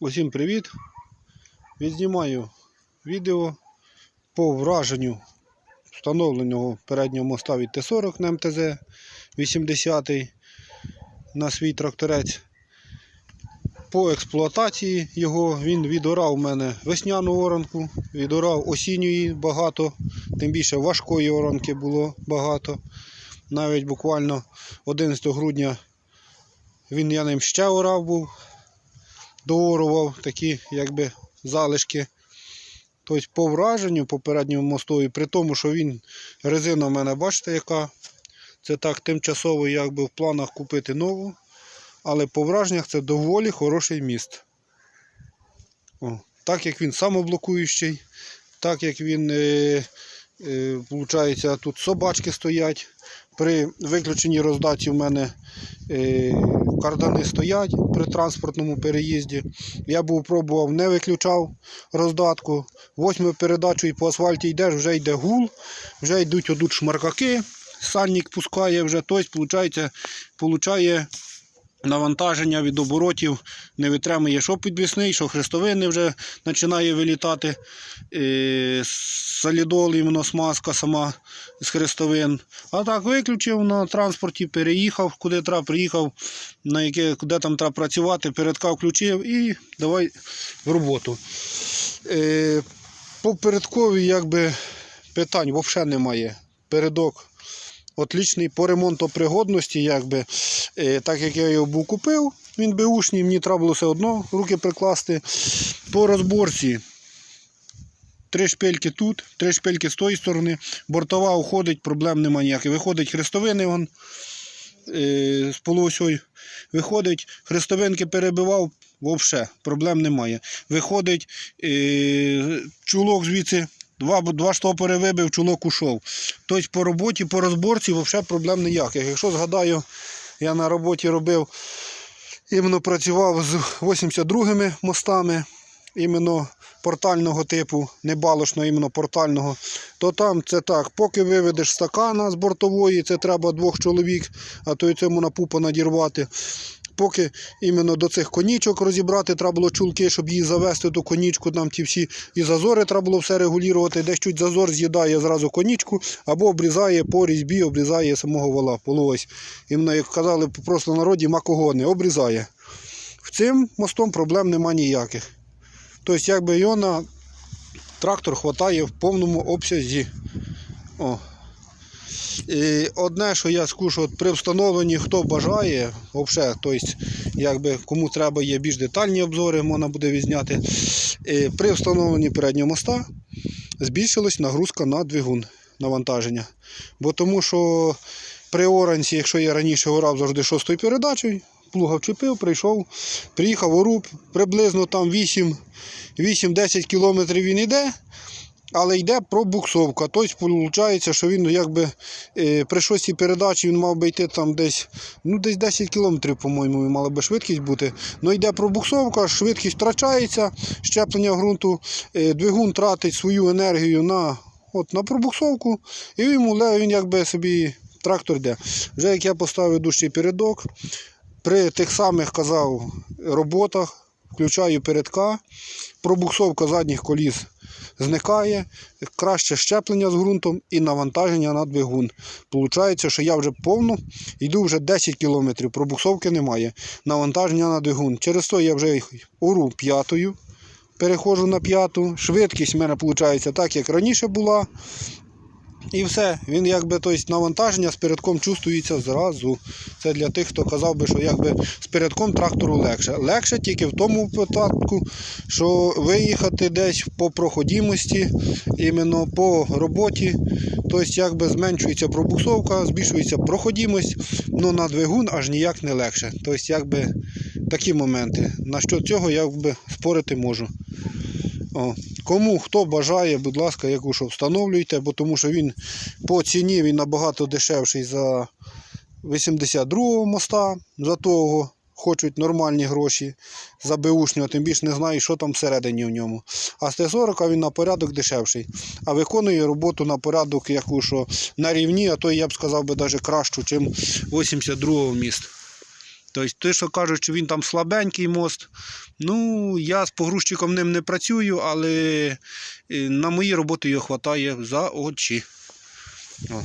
Усім привіт! Відзнімаю відео по враженню встановленого переднього моста від Т-40 на МТЗ 80 на свій тракторець. По експлуатації його він відорав у мене весняну оранку, відорав осінньої багато, тим більше важкої оранки було багато. Навіть буквально 11 грудня він я ним ще орав був доорував такі якби залишки. Тобто по враженню попередньому мосту, при тому, що він резина в мене, бачите, яка. Це так тимчасово якби в планах купити нову. Але по враженнях це доволі хороший міст. О, так як він самоблокуючий, так як він, е, е, виходить, тут собачки стоять. При виключеній роздаці в мене е, кардани стоять при транспортному переїзді. Я був пробував, не виключав роздатку. Восьму передачу і по асфальті йдеш, вже йде гул, вже йдуть одуть шмаркаки, сальник пускає вже, тобто, виходить, получає навантаження від оборотів, не витримує що підвісний, що хрестовини вже починає вилітати. Е, солідол, іменно смазка сама з хрестовин. А так виключив на транспорті, переїхав, куди треба, приїхав, на яке, куди там треба працювати, передка включив і давай в роботу. Е, по передкові якби питань взагалі немає. Передок отлічний по ремонтопригодності, якби, е, так як я його був купив, він беушний, мені треба було все одно руки прикласти. По розборці три шпильки тут, три шпильки з тої сторони, бортова уходить, проблем немає ніяких. Виходить хрестовини вон, е, з полуосьою. Виходить, хрестовинки перебивав, взагалі, проблем немає. Виходить, е, чулок звідси, два, два штопори вибив, чулок ушов. Тобто по роботі, по розборці взагалі проблем ніяких. Якщо згадаю, я на роботі робив, іменно працював з 82-ми мостами, іменно портального типу, не балошного, іменно портального, то там це так, поки виведеш стакана з бортової, це треба двох чоловік, а то й цьому на пупа надірвати. Поки іменно до цих конічок розібрати, треба було чулки, щоб її завести ту конічку, там ті всі і зазори треба було все регулювати. Десь чуть зазор з'їдає зразу конічку, або обрізає по різьбі, обрізає самого вала. Полуось. Іменно, як казали просто народі, макогони, обрізає. В цим мостом проблем нема ніяких. Тобто, якби його на трактор хватає в повному обсязі. О. І одне, що я скажу, от при встановленні, хто бажає, взагалі, тобто, якби кому треба є більш детальні обзори, можна буде відзняти. І при встановленні переднього моста збільшилась нагрузка на двигун навантаження. Бо тому що при оранці, якщо я раніше орав завжди шостою передачею, плуга вчепив, прийшов, приїхав оруб, приблизно там 8 8-10 кілометрів він йде, але йде пробуксовка. Тобто, виходить, що він якби е, при шостій передачі він мав би йти там десь ну, десь 10 кілометрів, по-моєму, мала би швидкість бути. Ну йде пробуксовка, швидкість втрачається, щеплення ґрунту, е, двигун тратить свою енергію на, от, на пробуксовку, і йому він якби собі трактор йде. Вже як я поставив дужчий передок, при тих самих казав роботах, включаю передка, пробуксовка задніх коліс зникає, краще щеплення з ґрунтом і навантаження на двигун. Получається, що я вже повно йду вже 10 км, пробуксовки немає. Навантаження на двигун. Через то я вже ору п'ятою, переходжу на п'яту. Швидкість в мене виходить так, як раніше була. І все, він якби тобто, навантаження з передком чувствується зразу. Це для тих, хто казав би, що якби з передком трактору легше. Легше тільки в тому випадку, що виїхати десь по проходимості, іменно по роботі, тобто якби зменшується пробуксовка, збільшується проходимость, але на двигун аж ніяк не легше. Тобто, якби такі моменти. На що цього я спорити можу. О. Кому хто бажає, будь ласка, яку що встановлюйте, бо тому що він по ціні він набагато дешевший за 82-го моста, за того хочуть нормальні гроші за беушнього, тим більше не знаю, що там всередині в ньому. А з Т-40 він на порядок дешевший. А виконує роботу на порядок, яку що на рівні, а то я б сказав би навіть кращу, ніж 82-го міст. Тобто, те, що кажуть, що він там слабенький мост. Ну, я з погрузчиком ним не працюю, але е, на мої роботи його вистачає за очі. О.